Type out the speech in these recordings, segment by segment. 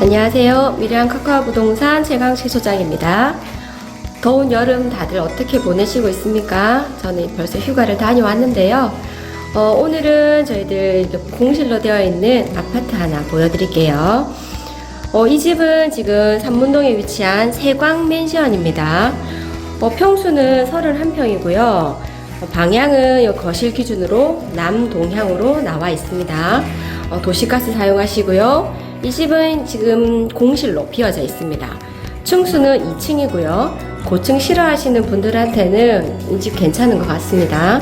안녕하세요. 미래한 카카오 부동산 최강시 소장입니다. 더운 여름 다들 어떻게 보내시고 있습니까? 저는 벌써 휴가를 다녀왔는데요. 어, 오늘은 저희들 공실로 되어 있는 아파트 하나 보여드릴게요. 어, 이 집은 지금 삼문동에 위치한 세광 맨션입니다. 어, 평수는 31평이고요. 어, 방향은 요 거실 기준으로 남동향으로 나와 있습니다. 어, 도시가스 사용하시고요. 이 집은 지금 공실로 비어져 있습니다. 층수는 2층이고요. 고층 싫어하시는 분들한테는 이 집 괜찮은 것 같습니다.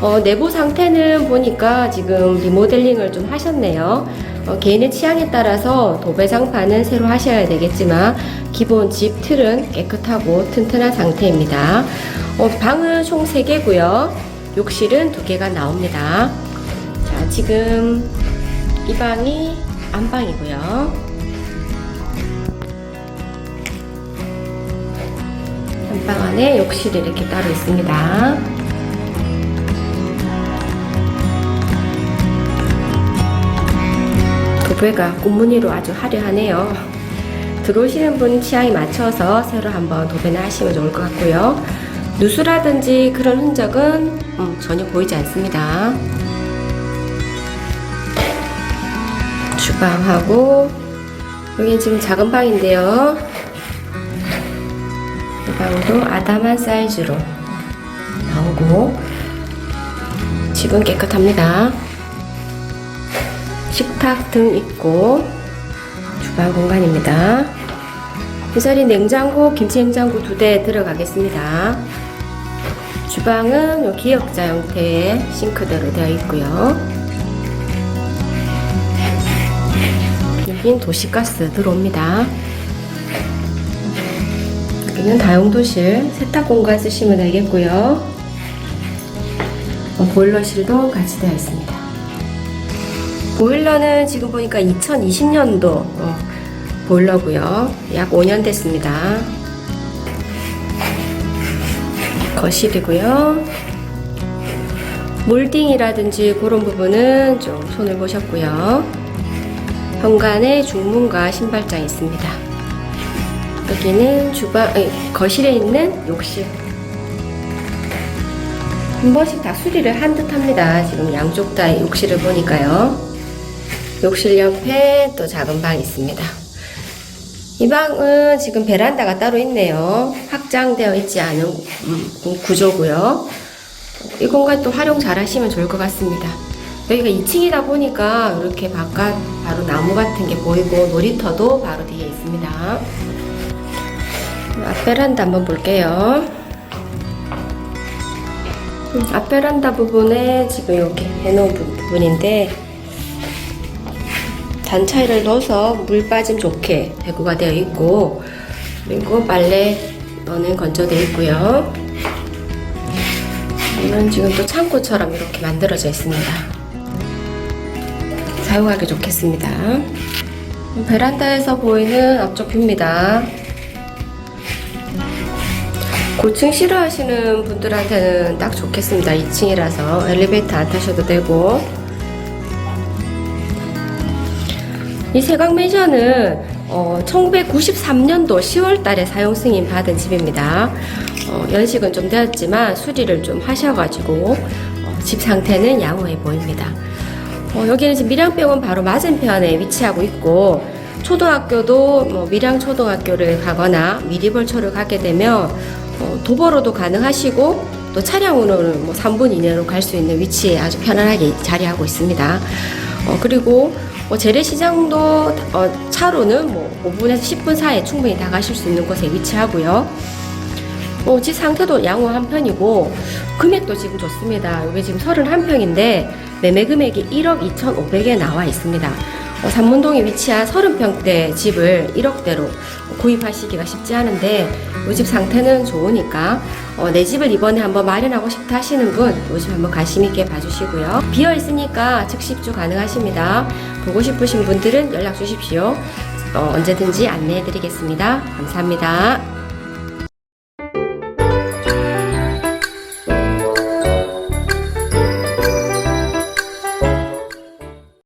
어, 내부 상태는 보니까 지금 리모델링을 좀 하셨네요. 어, 개인의 취향에 따라서 도배장판은 새로 하셔야 되겠지만 기본 집 틀은 깨끗하고 튼튼한 상태입니다. 어, 방은 총 3개고요. 욕실은 2개가 나옵니다. 자, 지금 이 방이 안방이고요. 안방 안에 욕실이 이렇게 따로 있습니다. 도배가 꽃무늬로 아주 화려하네요. 들어오시는 분 취향에 맞춰서 새로 한번 도배를 하시면 좋을 것 같고요. 누수라든지 그런 흔적은 음, 전혀 보이지 않습니다. 주방하고 여기 지금 작은 방인데요. 이 방도 아담한 사이즈로 나오고 집은 깨끗합니다. 식탁 등 있고 주방 공간입니다. 이 자리 냉장고, 김치 냉장고 두 대 들어가겠습니다. 주방은 요 기역자 형태의 싱크대로 되어 있고요. 여긴 도시가스 들어옵니다. 여기는 다용도실, 세탁 공간 쓰시면 되겠고요. 어, 보일러실도 같이 되어 있습니다. 보일러는 지금 보니까 2020년도 보일러고요. 약 5년 됐습니다. 거실이고요. 몰딩이라든지 그런 부분은 좀 손을 보셨고요. 현관에 중문과 신발장이 있습니다. 여기는 주방, 아니, 거실에 있는 욕실. 한 번씩 다 수리를 한 듯 합니다. 지금 양쪽 다 욕실을 보니까요. 욕실 옆에 또 작은 방이 있습니다. 이 방은 지금 베란다가 따로 있네요. 확장되어 있지 않은 음, 구조고요. 이 공간 또 활용 잘 하시면 좋을 것 같습니다. 여기가 2층이다 보니까 이렇게 바깥 바로 나무 같은 게 보이고 놀이터도 바로 뒤에 있습니다. 앞 베란다 한번 볼게요. 음, 앞 베란다 부분에 지금 이렇게 해놓은 부분인데 단차를 넣어서 물 빠짐 좋게 배구가 되어 있고 그리고 빨래 넣는 건조되어 있고요. 이건 지금 또 창고처럼 이렇게 만들어져 있습니다. 사용하기 좋겠습니다. 베란다에서 보이는 앞쪽 뷰입니다. 고층 싫어하시는 분들한테는 딱 좋겠습니다. 2층이라서 엘리베이터 안 타셔도 되고 이 세광맨션은 어, 1993년도 10월 달에 사용 승인 받은 집입니다. 어, 연식은 좀 되었지만 수리를 좀 하셔가지고 어, 집 상태는 양호해 보입니다. 어, 여기는 지금 밀양병원 바로 맞은편에 위치하고 있고 초등학교도 뭐 밀양초등학교를 가거나 미리벌초를 가게 되면 어, 도보로도 가능하시고 또 차량으로는 뭐 3분 이내로 갈 수 있는 위치에 아주 편안하게 자리하고 있습니다. 어, 그리고 뭐 재래시장도 어, 차로는 뭐 5분에서 10분 사이에 충분히 다 가실 수 있는 곳에 위치하고요. 어, 집 상태도 양호한 편이고 금액도 지금 좋습니다. 이게 지금 31평인데 매매 금액이 1억 2,500에 나와 있습니다. 어, 삼문동에 위치한 30평대 집을 1억대로 구입하시기가 쉽지 않은데 이 집 상태는 좋으니까 어, 내 집을 이번에 한번 마련하고 싶다 하시는 분 이 집 한번 관심 있게 봐주시고요. 비어 있으니까 즉시 입주 가능하십니다. 보고 싶으신 분들은 연락 주십시오. 어, 언제든지 안내해 드리겠습니다. 감사합니다.